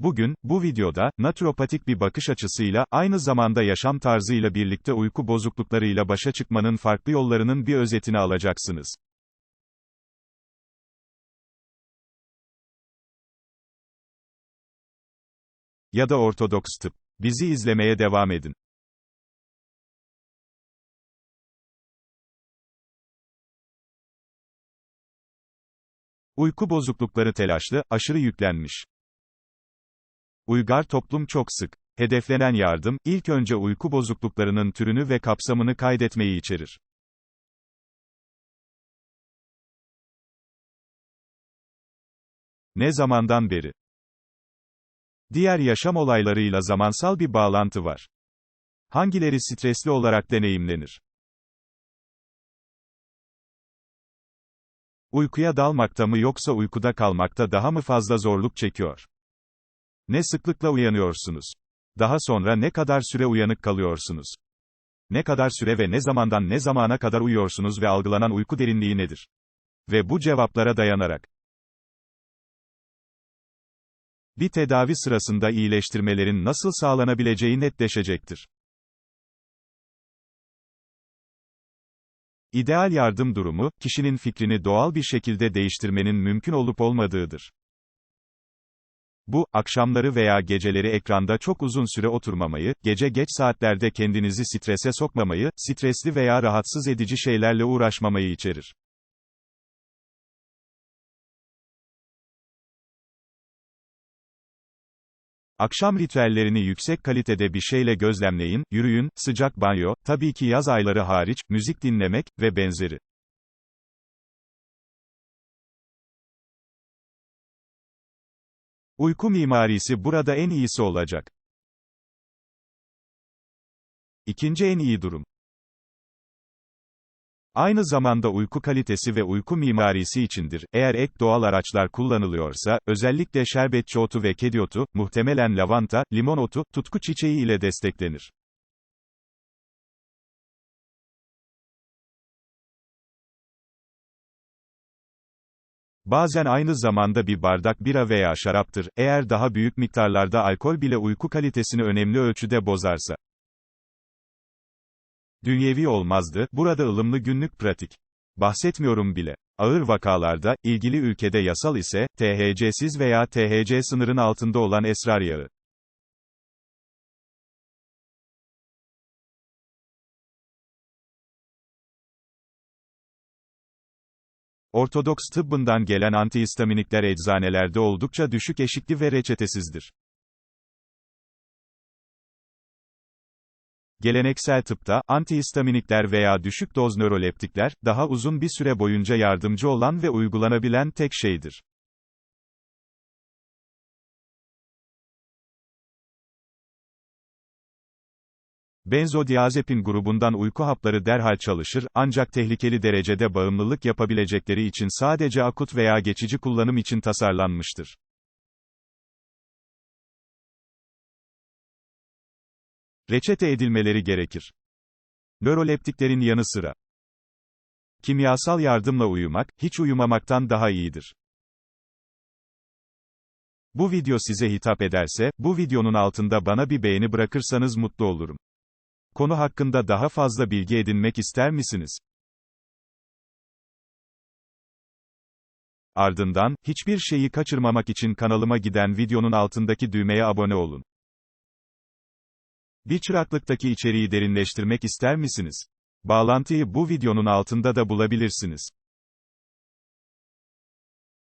Bugün, bu videoda, naturopatik bir bakış açısıyla, aynı zamanda yaşam tarzıyla birlikte uyku bozukluklarıyla başa çıkmanın farklı yollarının bir özetini alacaksınız. Ya da Ortodoks Tıp. Bizi izlemeye devam edin. Uyku bozuklukları telaşlı, aşırı yüklenmiş. Uygar toplum çok sık. Hedeflenen yardım, ilk önce uyku bozukluklarının türünü ve kapsamını kaydetmeyi içerir. Ne zamandan beri? Diğer yaşam olaylarıyla zamansal bir bağlantı var. Hangileri stresli olarak deneyimlenir? Uykuya dalmakta mı yoksa uykuda kalmakta daha mı fazla zorluk çekiyor? Ne sıklıkla uyanıyorsunuz? Daha sonra ne kadar süre uyanık kalıyorsunuz? Ne kadar süre ve ne zamandan ne zamana kadar uyuyorsunuz ve algılanan uyku derinliği nedir? Ve bu cevaplara dayanarak bir tedavi sırasında iyileştirmelerin nasıl sağlanabileceği netleşecektir. İdeal yardım durumu, kişinin fikrini doğal bir şekilde değiştirmenin mümkün olup olmadığıdır. Bu, akşamları veya geceleri ekranda çok uzun süre oturmamayı, gece geç saatlerde kendinizi strese sokmamayı, stresli veya rahatsız edici şeylerle uğraşmamayı içerir. Akşam ritüellerini yüksek kalitede bir şeyle gözlemleyin, yürüyün, sıcak banyo, tabii ki yaz ayları hariç, müzik dinlemek ve benzeri. Uyku mimarisi burada en iyisi olacak. İkinci en iyi durum. Aynı zamanda uyku kalitesi ve uyku mimarisi içindir. Eğer ek doğal araçlar kullanılıyorsa, özellikle şerbetçi otu ve kedi otu, muhtemelen lavanta, limon otu, tutku çiçeği ile desteklenir. Bazen aynı zamanda bir bardak bira veya şaraptır, eğer daha büyük miktarlarda alkol bile uyku kalitesini önemli ölçüde bozarsa. Dünyevi olmazdı, burada ılımlı günlük pratik. Bahsetmiyorum bile. Ağır vakalarda, ilgili ülkede yasal ise, THC'siz veya THC sınırın altında olan esrar yağı. Ortodoks tıbbından gelen antihistaminikler eczanelerde oldukça düşük eşikli ve reçetesizdir. Geleneksel tıpta, antihistaminikler veya düşük doz nöroleptikler, daha uzun bir süre boyunca yardımcı olan ve uygulanabilen tek şeydir. Benzodiazepin grubundan uyku hapları derhal çalışır, ancak tehlikeli derecede bağımlılık yapabilecekleri için sadece akut veya geçici kullanım için tasarlanmıştır. Reçete edilmeleri gerekir. Nöroleptiklerin yanı sıra kimyasal yardımla uyumak, hiç uyumamaktan daha iyidir. Bu video size hitap ederse, bu videonun altında bana bir beğeni bırakırsanız mutlu olurum. Konu hakkında daha fazla bilgi edinmek ister misiniz? Ardından, hiçbir şeyi kaçırmamak için kanalıma giden videonun altındaki düğmeye abone olun. Bir çıraklıktaki içeriği derinleştirmek ister misiniz? Bağlantıyı bu videonun altında da bulabilirsiniz.